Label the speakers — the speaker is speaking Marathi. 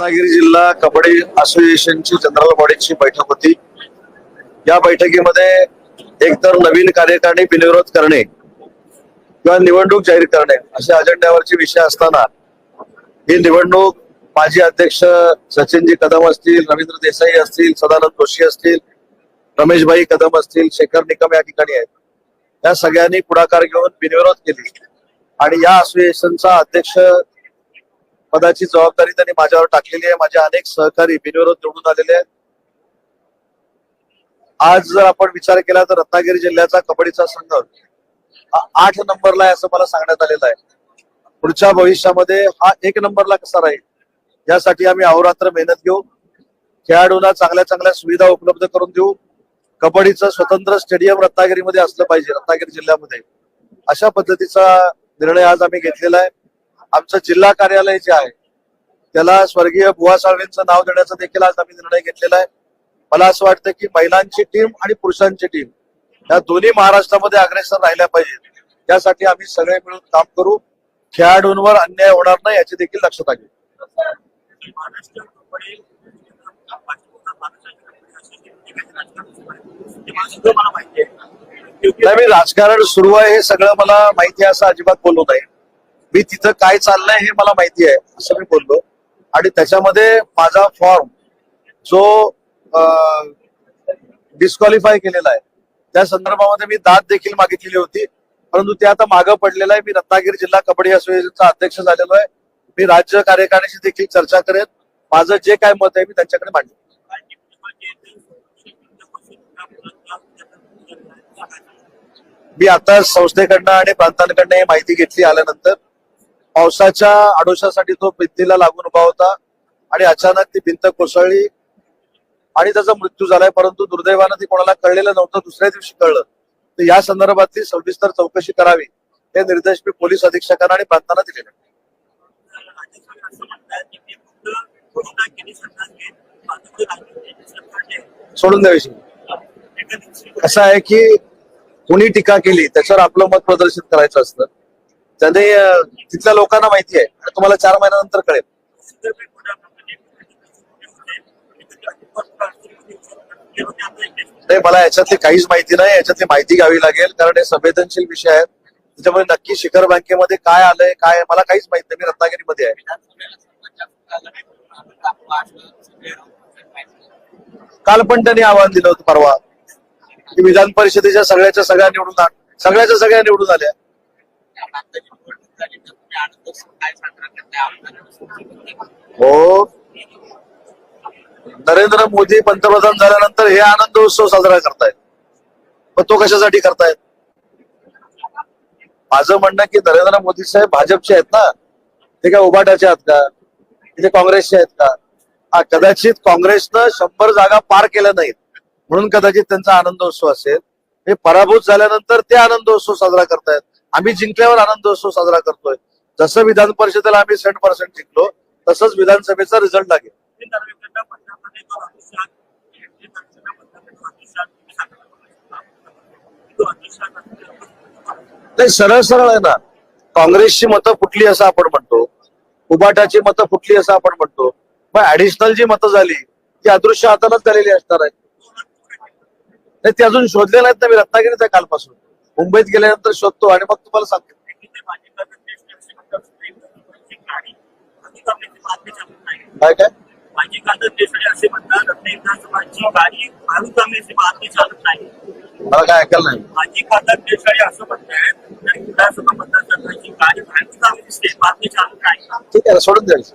Speaker 1: रत्नागिरी जिल्हा कबड्डी असोसिएशनची जनरल बॉडीची बैठक होती. या बैठकीमध्ये एकतर नवीन कार्यकारिणी बिनविरोध करणे किंवा निवडणूक जाहीर करणे अशा अजेंड्यावरचे विषय असताना ही निवडणूक माजी अध्यक्ष सचिनजी कदम असतील रवींद्र देसाई असतील सदानंद जोशी असतील रमेशभाई कदम असतील शेखर निकम या ठिकाणी आहेत. या सगळ्यांनी पुढाकार घेऊन बिनविरोध केली. आणि या असोसिएशनचा अध्यक्ष पदाची जबाबदारी त्यांनी माझ्यावर टाकलेली आहे. माझे अनेक सहकारी बिनविरोध निवडून आलेले आहेत. आज जर आपण विचार केला तर रत्नागिरी जिल्ह्याचा कबड्डीचा संघ हा आठ नंबरला आहे असं मला सांगण्यात आलेलं आहे. पुढच्या भविष्यामध्ये हा एक नंबरला कसा राहील? यासाठी आम्ही अहोरात्र मेहनत घेऊ. खेळाडूंना चांगल्या चांगल्या सुविधा उपलब्ध करून देऊ. कबड्डीचं स्वतंत्र स्टेडियम रत्नागिरीमध्ये असलं पाहिजे रत्नागिरी जिल्ह्यामध्ये. अशा पद्धतीचा निर्णय आज आम्ही घेतलेला आहे. आमचं जिल्हा कार्यालय जे आहे त्याला स्वर्गीय बुवा साळवेंचं नाव देण्याचा देखील आज आम्ही निर्णय घेतलेला आहे. मला असं वाटतं की महिलांची टीम आणि पुरुषांची टीम या दोन्ही महाराष्ट्रामध्ये अग्रेसर राहिल्या पाहिजेत त्यासाठी आम्ही सगळे मिळून काम करू. खेळाडूंवर अन्याय होणार नाही याची देखील
Speaker 2: लक्षात आली
Speaker 1: नाही मी राजकारण सुरू आहे हे सगळं मला माहिती आहे असं अजिबात बोलत नाही मी तिथं काय चाललंय हे मला माहिती आहे असं मी बोललो. आणि त्याच्यामध्ये माझा फॉर्म जो डिस्क्वालिफाय केलेला आहे त्या संदर्भामध्ये मी दाद देखील मागितलेली होती. परंतु ते आता मागं पडलेलं आहे. मी रत्नागिरी जिल्हा कबड्डी असोसिएशनचा अध्यक्ष झालेलो आहे. मी राज्य कार्यकारिणीशी देखील चर्चा करेन. माझं जे काय मत आहे मी त्यांच्याकडे मांडले मी आता संस्थेकडनं आणि प्रांतांकडनं ही माहिती घेतली आल्यानंतर पावसाच्या आडोशासाठी तो भिंतीला लागून उभा होता आणि अचानक ती भिंत कोसळली आणि त्याचा मृत्यू झालाय परंतु दुर्दैवानं ती कोणाला कळलेलं नव्हतं दुसऱ्या दिवशी कळलं. तर या संदर्भातली सविस्तर चौकशी करावी हे निर्देश मी पोलीस अधीक्षकांना आणि प्रांतांना दिलेले सोडून द्यावी कसं आहे की कोणी टीका केली त्याच्यावर आपलं मत प्रदर्शित करायचं असतं. त्याने तिथल्या लोकांना माहिती आहे आणि तुम्हाला चार महिन्यानंतर कळेल. नाही मला याच्यातली काहीच माहिती नाही याच्यातली माहिती घ्यावी लागेल कारण हे संवेदनशील विषय आहेत. त्याच्यामुळे नक्की शिखर बँकेमध्ये काय आलंय काय मला काहीच माहीत नाही मी रत्नागिरीमध्ये आहे. काल पण त्यांनी आव्हान दिलं होतं परवा की विधान परिषदेच्या सगळ्याच्या सगळ्या निवडून सगळ्याच्या सगळ्या निवडून आल्या. हो. नरेंद्र मोदी पंतप्रधान झाल्यानंतर हे आनंद उत्सव साजरा करतायत. पण तो कशासाठी करतायत? माझं म्हणणं की नरेंद्र मोदी साहेब भाजपचे आहेत ना. ते काय उभाटाचे आहेत का? ते काँग्रेसचे आहेत का? हा कदाचित काँग्रेसनं शंभर जागा पार केल्या नाहीत. म्हणून कदाचित त्यांचा आनंदोत्सव असेल. हे पराभूत झाल्यानंतर ते आनंदोत्सव साजरा करतायत. आम्ही जिंकल्यावर आनंदोत्सव साजरा करतोय. जसं विधान परिषदेला आम्ही सेंट पर्सेंट जिंकलो तसंच विधानसभेचा रिझल्ट लागेल. नाही सरळ सरळ आहे ना. काँग्रेसची मतं फुटली असं आपण म्हणतो. उबाटाची मतं फुटली असं आपण म्हणतो. मग ऍडिशनल जी मतं झाली ती अदृश्य हातानच झालेली असणार आहेत. नाही ते अजून शोधले नाहीत ना मी रत्नागिरीत आहे कालपासून. मुंबईत गेल्यानंतर शोधतो आणि मग तुम्हाला सांगतो. काय काय?
Speaker 2: माझी कादर देशळे असे म्हणतात रत्नागिरी गाडी मारू कामेची बातमी चालत नाही
Speaker 1: मला काय ऐकलं नाही
Speaker 2: माझी खासदार देशळे असं म्हणतायत विधानसभा मतदारसंघाची गाडी मारू कामेची बातमी चालत नाही.
Speaker 1: ठीक आहे सोडून द्यायचं.